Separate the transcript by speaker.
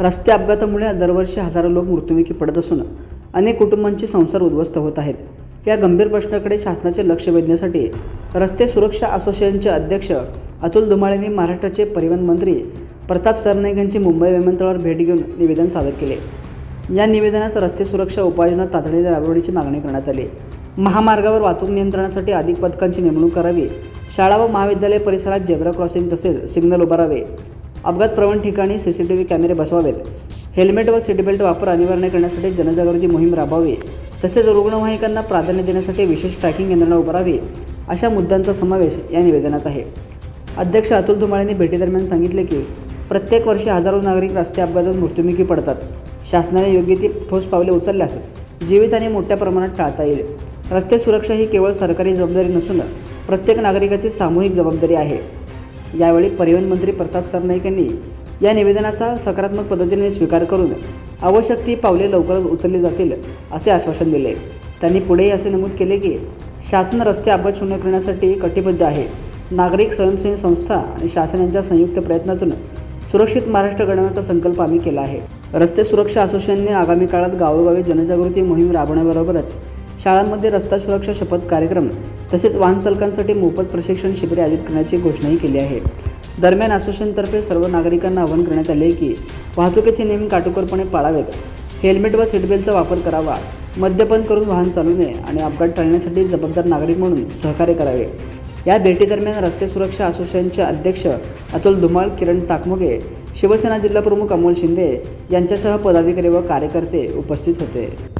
Speaker 1: रस्ते अपघातामुळे दरवर्षी हजारो लोक मृत्युमुखी पडत असून अनेक कुटुंबांचे संसार उद्ध्वस्त होत आहेत. या गंभीर प्रश्नाकडे शासनाचे लक्ष वेधण्यासाठी रस्ते सुरक्षा असोसिएशनचे अध्यक्ष अतुल धुमाळेंनी महाराष्ट्राचे परिवहन मंत्री प्रताप सरनाईक यांची मुंबई विमानतळावर भेट घेऊन निवेदन सादर केले. या निवेदनात रस्ते सुरक्षा उपाययोजना तातडीने राबवण्याची मागणी करण्यात आली. महामार्गावर वाहतूक नियंत्रणासाठी अधिक पथकांची नेमणूक करावी. शाळा व महाविद्यालय परिसरात जेब्रा क्रॉसिंग तसेच सिग्नल उभारावे. अपघात प्रवण ठिकाणी सी सी टी व्ही कॅमेरे बसवावेत. हेल्मेट व सीटबेल्ट वापर अनिवार्य करण्यासाठी जनजागृती मोहीम राबवावी. तसेच रुग्णवाहिकांना प्राधान्य देण्यासाठी विशेष ट्रॅकिंग यंत्रणा उभारावी अशा मुद्द्यांचा समावेश या निवेदनात आहे. अध्यक्ष अतुल धुमाळेंनी भेटीदरम्यान सांगितले की प्रत्येक वर्षी हजारो नागरिक रस्ते अपघातात मृत्युमुखी पडतात. शासनाने योग्य ती ठोस पावले उचलल्यास जीवितहानी मोठ्या प्रमाणात टाळता येईल. रस्ते सुरक्षा ही केवळ सरकारी जबाबदारी नसून प्रत्येक नागरिकाची सामूहिक जबाबदारी आहे. यावेळी परिवहन मंत्री प्रताप सरनाईक यांनी या निवेदनाचा सकारात्मक पद्धतीने स्वीकार करून आवश्यक ती पावले लवकरच उचलली जातील असे आश्वासन दिले. त्यांनी पुढेही असे नमूद केले की शासन रस्ते अपघात शून्य करण्यासाठी कटिबद्ध आहे. नागरिक स्वयंसेवी संस्था आणि शासन यांच्या संयुक्त प्रयत्नातून सुरक्षित महाराष्ट्र घडवण्याचा संकल्प आम्ही केला आहे. रस्ते सुरक्षा असोसिएशनने आगामी काळात गावोगावी जनजागृती मोहीम राबवण्याबरोबरच शाळांमध्ये रस्ता सुरक्षा शपथ कार्यक्रम तसेच वाहनचालकांसाठी मोफत प्रशिक्षण शिबिरे आयोजित करण्याची घोषणाही केली आहे. दरम्यान असोसिएशनतर्फे सर्व नागरिकांना आवाहन करण्यात आले की वाहतुकीचे नियम काटेकोरपणे पाळावेत. हेल्मेट व सीटबेल्टचा वापर करावा मद्यपान करून वाहन चालू नये आणि अपघात टाळण्यासाठी जबाबदार नागरिक म्हणून सहकार्य करावे. या भेटीदरम्यान रस्ते सुरक्षा असोसिएशनचे अध्यक्ष अतुल धुमाळ किरण ताकमुगे शिवसेना जिल्हाप्रमुख अमोल शिंदे यांच्यासह पदाधिकारी व कार्यकर्ते उपस्थित होते.